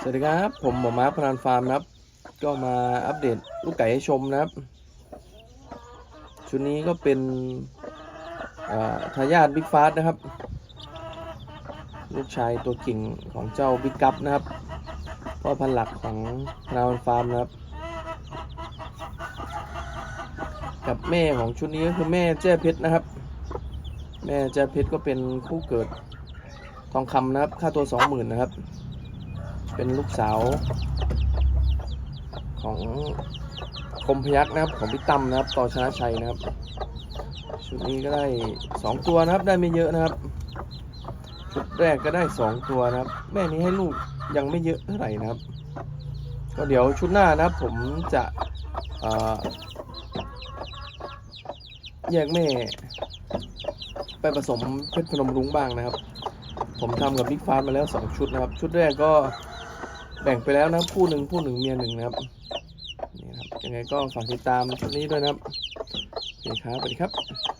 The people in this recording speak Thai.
สวัสดีครับ ผมหมอมาพนานฟาร์มครับ ก็มาอัปเดตลูกไก่ให้ชมนะครับ ชุดนี้ก็เป็นทายาทบิ๊กฟาสนะครับ ลูกชายตัวเก่งของเจ้าบิ๊กกัปนะครับพ่อพันหลักของพนานฟาร์มนะครับ กับแม่ของชุดนี้ก็คือแม่แจ้เพชรนะครับ แม่แจ้เพชรก็เป็นคู่เกิดทองคำนะครับ ค่าตัวสองหมื่นนะครับ เป็นลูกสาวของคมพยักษ์นะครับของพี่ตั้มนะครับต่อชนะชัยนะครับ ชุดนี้ก็ได้สองตัวนะครับได้ไม่เยอะนะครับ ชุดแรกก็ได้สองตัวนะครับ แม่นี้ให้ลูกยังไม่เยอะเท่าไหร่นะครับ ก็เดี๋ยวชุดหน้านะครับผมจะแยกแม่ไปผสมเพชรพนมรุ้งบ้างนะครับ ผมทำกับบิ๊กฟาสมาแล้วสองชุดนะครับ ชุดแรกก็ แบ่งไปแล้วนะคู่หนึ่งคู่หนึ่งเมียหนึ่งนะครับนี่ครับยังไงก็ฝากติดตามชุดนี้ด้วยนะครับโอเคครับสวัสดีครับ